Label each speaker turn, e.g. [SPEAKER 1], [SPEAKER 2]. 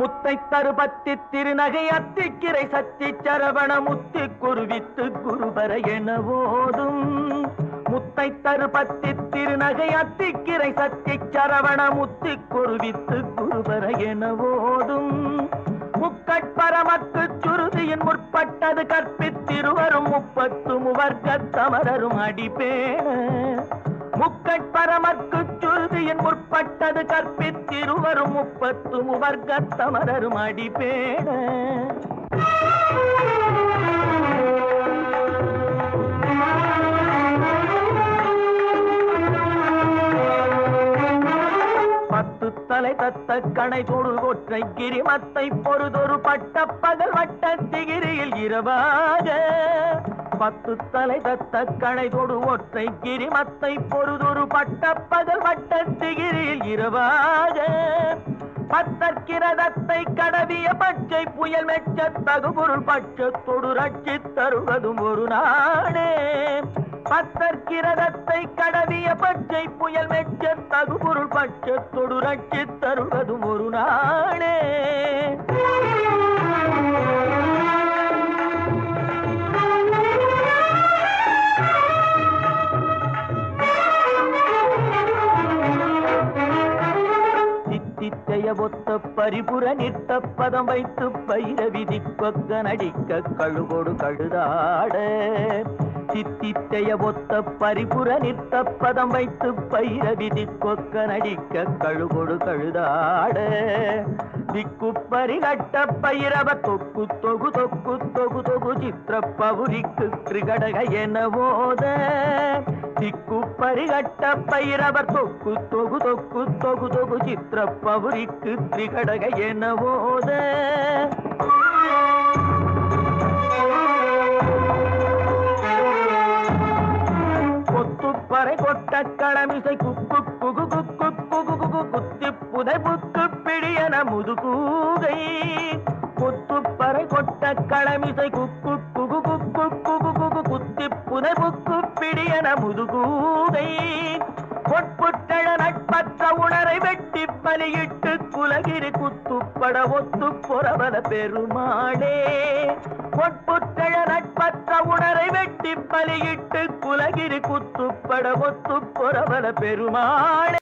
[SPEAKER 1] முத்தை தருபத்தி திருநகை அத்திக்கிரை சத்தி சரவண முத்தி குருவித்து குருபர என ஓதும் முத்தை தருபத்தி திருநகை அத்திக்கிரை சத்தி சரவண முத்தி குருவித்து குருபர என ஓதும் முக்கட்பரமக்கு சுருதியின் முற்பட்டது கற்பித்திருவரும் முப்பத்து முவர்க்க தமரரும் அடிப்பேண முக்கட்பரமற்கு சுருதியின் முற்பட்டது கற்பித்திருவரும் முப்பத்து முவர்க்கத்தமரரும் அடிபேட. பத்து தலை தத்த கணை தொடு கொற்றை கிரிமத்தை பொறுதொரு பட்ட பகல் வட்ட திகிரியில் இரவாக. பத்து தலை தத்த கணை தொடு ஒற்றை கிரிமத்தை பொறுதொரு பட்ட பகல் வட்ட திகிரியில் இரவாக. பத்தற்கிரதத்தை கடவிய பச்சை புயல் மெச்ச தகுபொருள் பட்சத்தொடு ரட்சி தருவதும் ஒரு நாடே. பத்தற்கிரதத்தை கடவிய பச்சை புயல் மெச்ச தகுபொருள் பட்சத்தொடு ரட்சி தருவதும் ஒரு நாடே. சித்தித்தைய ஒத்த பரிபுற நிட்ட பதம் வைத்து பயிர விதி கொக்க நடிக்க கழுகோடு கழுதாட. சித்தித்தைய ஒத்த பரிபுற நிற்த பதம் வைத்து பயிர விதி கொக்க நடிக்க கழுகொடு கழுதாட. திக்கு பரிகட்ட பயிரவ தொக்கு தொகு தொக்கு தொகு தொகு சித்திர பவுரிக்கு கிரிகடக என போத திக்கு பரிகட்ட பைரவர் தொக்கு தொகு தொக்கு தொகு தொகு சித்திர பவுரிக்கு திரிகடக என போத கொத்துப்பறை கொட்ட களமிசை குக்கு குகு குக்கு குகு குகு குத்தி புதை புக்கு பிடியன முதுகூகை கொத்துப்பறை கொட்ட களமிசை குக்கு குகு குக்கு குகு குகு குத்தி புதை புக்கு பிடியன முதுகூகை பொட்புட்டழ நட்பற்ற உணரை வெட்டி பலியிட்டு குலகிரி குத்துப்பட ஒத்து பொறவல பெருமாளே. பொற்புட்டழ நட்பற்ற உணரை வெட்டி பலியிட்டு குலகிரி குத்துப்பட ஒத்து பொறவல பெருமாளே.